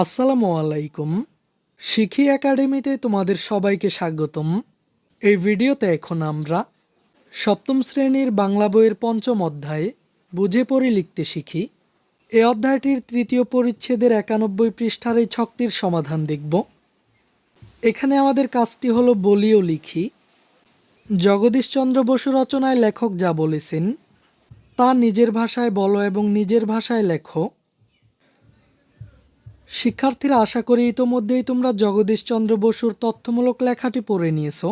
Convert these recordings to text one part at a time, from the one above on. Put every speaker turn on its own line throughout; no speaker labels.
আসসালামু আলাইকুম। শিখি একাডেমিতে তোমাদের সবাইকে স্বাগতম। এই ভিডিওতে এখন আমরা সপ্তম শ্রেণির বাংলা বইয়ের পঞ্চম অধ্যায়ে বুঝে পড়ে লিখতে শিখি। এই অধ্যায়টির তৃতীয় পরিচ্ছেদের একানব্বই পৃষ্ঠার এই ছকটির সমাধান দেখব। এখানে আমাদের কাজটি হলো বলিও লিখি। জগদীশচন্দ্র বসু রচনায় লেখক যা বলেছেন, তা নিজের ভাষায় বলো এবং নিজের ভাষায় লেখো। শিক্ষার্থীরা আশা করি ইতোমধ্যেই তোমরা জগদীশচন্দ্র বসুর তথ্যমূলক লেখাটি পড়ে নিয়েছো।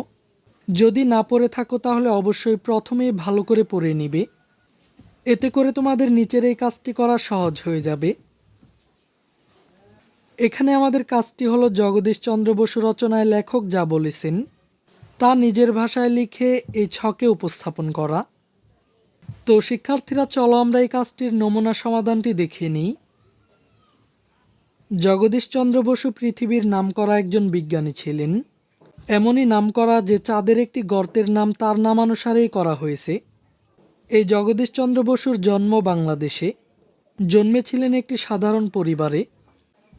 যদি না পড়ে থাকো তাহলে অবশ্যই প্রথমেই ভালো করে পড়ে নিবে। এতে করে তোমাদের নিচের এই কাজটি করা সহজ হয়ে যাবে। এখানে আমাদের কাজটি হলো জগদীশচন্দ্র বসু রচনায় লেখক যা বলেছেন, তা নিজের ভাষায় লিখে এই ছকে উপস্থাপন করা। তো শিক্ষার্থীরা, চলো আমরা এই কাজটির নমুনা সমাধানটি দেখে নিই। জগদীশচন্দ্র বসু পৃথিবীর নামকরা একজন বিজ্ঞানী ছিলেন। এমনই নামকরা যে চাঁদের একটি গর্তের নাম তার নামানুসারেই করা হয়েছে। এই জগদীশচন্দ্র বসুর জন্ম বাংলাদেশে। জন্মেছিলেন একটি সাধারণ পরিবারে।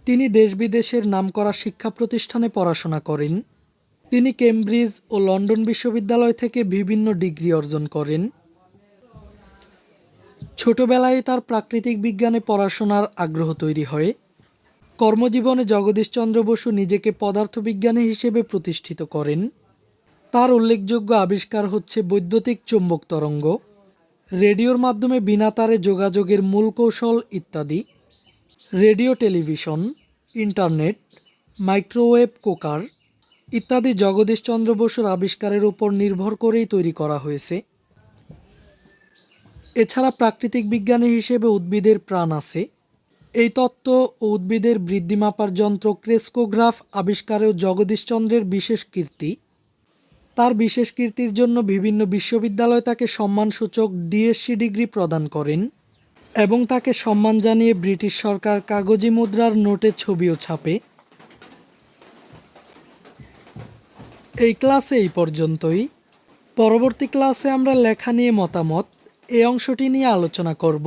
তিনি দেশ বিদেশের নামকরা শিক্ষা প্রতিষ্ঠানে পড়াশোনা করেন। তিনি কেমব্রিজ ও লন্ডন বিশ্ববিদ্যালয় থেকে বিভিন্ন ডিগ্রি অর্জন করেন। ছোটবেলায় তার প্রাকৃতিক বিজ্ঞানে পড়াশোনার আগ্রহ তৈরি হয়। কর্মজীবনে জগদীশচন্দ্র বসু নিজেকে পদার্থবিজ্ঞানী হিসেবে প্রতিষ্ঠিত করেন। তার উল্লেখযোগ্য আবিষ্কার হচ্ছে বৈদ্যুতিক চুম্বক তরঙ্গ, রেডিওর মাধ্যমে বিনা তারে যোগাযোগের মূল কৌশল ইত্যাদি, radio television, internet, microwave cooker ইত্যাদি জগদীশচন্দ্র বসুর আবিষ্কারের উপর নির্ভর করেই তৈরি করা হয়েছে। এছাড়া প্রাকৃতিক বিজ্ঞানী হিসেবে উদ্ভিদের প্রাণ আছে। এই তত্ত্ব ও উদ্ভিদের বৃদ্ধি মাপার যন্ত্র ক্রেস্কোগ্রাফ আবিষ্কারেও জগদীশচন্দ্রের বিশেষ কীর্তি। তার বিশেষ কীর্তির জন্য বিভিন্ন বিশ্ববিদ্যালয় তাকে সম্মানসূচক ডিএসসি ডিগ্রি প্রদান করেন এবং তাকে সম্মান জানিয়ে ব্রিটিশ সরকার কাগজি মুদ্রার নোটে ছবিও ছাপে। এই ক্লাসে এই পর্যন্তই। পরবর্তী ক্লাসে আমরা লেখা নিয়ে মতামত এই অংশটি নিয়ে আলোচনা করব।